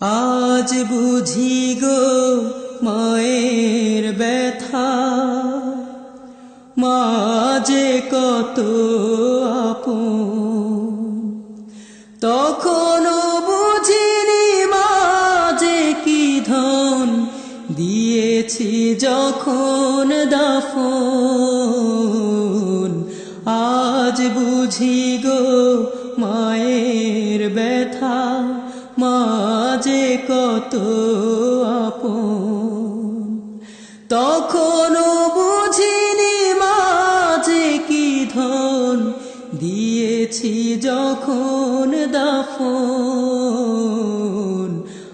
আজ বুঝি গো মায়ের ব্যথা। মাঝে কত আপন। তখনও বুঝিনি মাঝে কি ধন দিয়েছি যখন দাফন। আজ বুঝি কত আপন। তখনও বুঝিনি মাঝে কি ধন দিয়েছি যখন দাফন।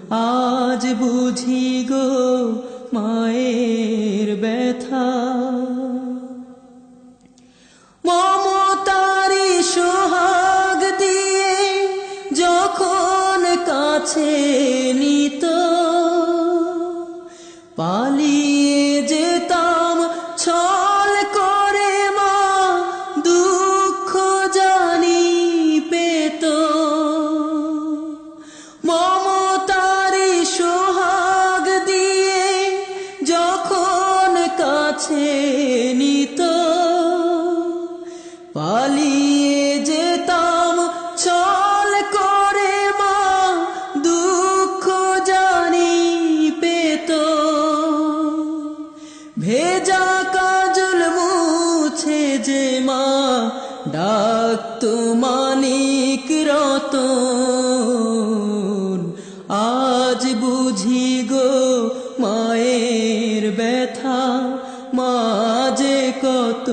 আজ বুঝি গো মায়ের ব্যথা। মমতারি সোহাগ দিয়ে যখন কাছে নিত ভেজা কাজল মুছে যে মা ডাকত মানিক রতন। আজ বুঝি গো মায়ের ব্যথা মাঝে কত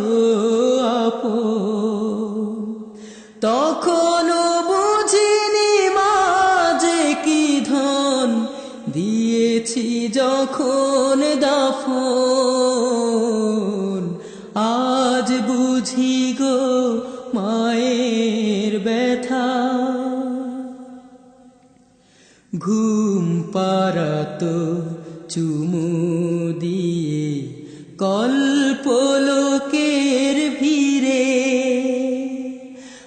আপন। তখনও বুঝিনি মাঝে কি ধন, দিয়েছি যখন দাফন। মায়ের ব্যথা। ঘুম পারাতো চুমু দিয়ে কল্পলোকের ভিড়ে।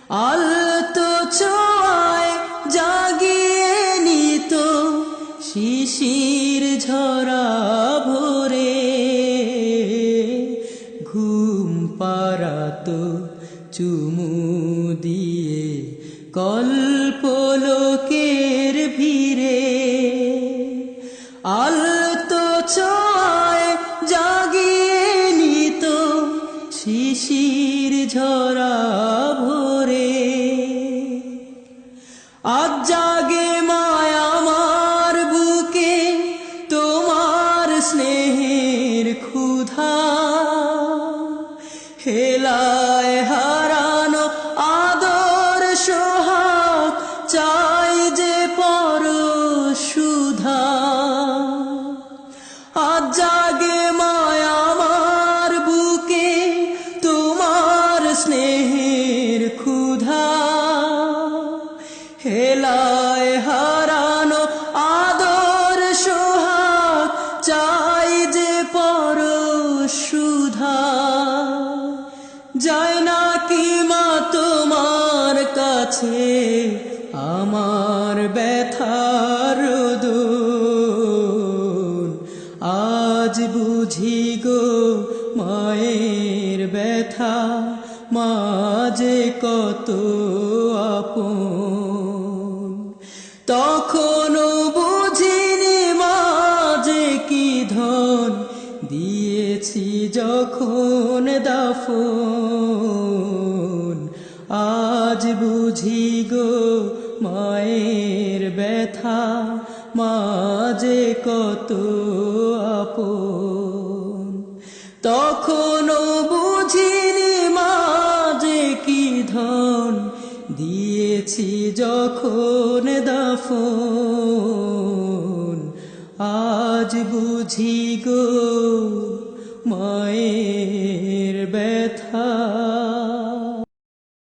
আলতো ছোঁয়ায় জাগিয়ে নিত শিশির ঝরা ভোরে। ঘুম পারাতো চুমু দিয়ে কল্পলোকের ভিড়ে আলতো ছয় জাগিয়ে নিত শিশির ঝরা ভোরে। আজ যায় না কি মা তোমার কাছে? আমার ব্যথার আজ বুঝি গো মায়ের ব্যথা মাঝে কত আপন। তখনও বুঝিনি মাঝে কি ধন দিয়েছি যখন দাফন, আজ বুঝি গো মায়ের ব্যথা মাঝে কত আপন। তখনও বুঝিনি মাঝে কি ধন দিয়েছি যখন দাফন, আজ বুঝি গো মায়ের ব্যথা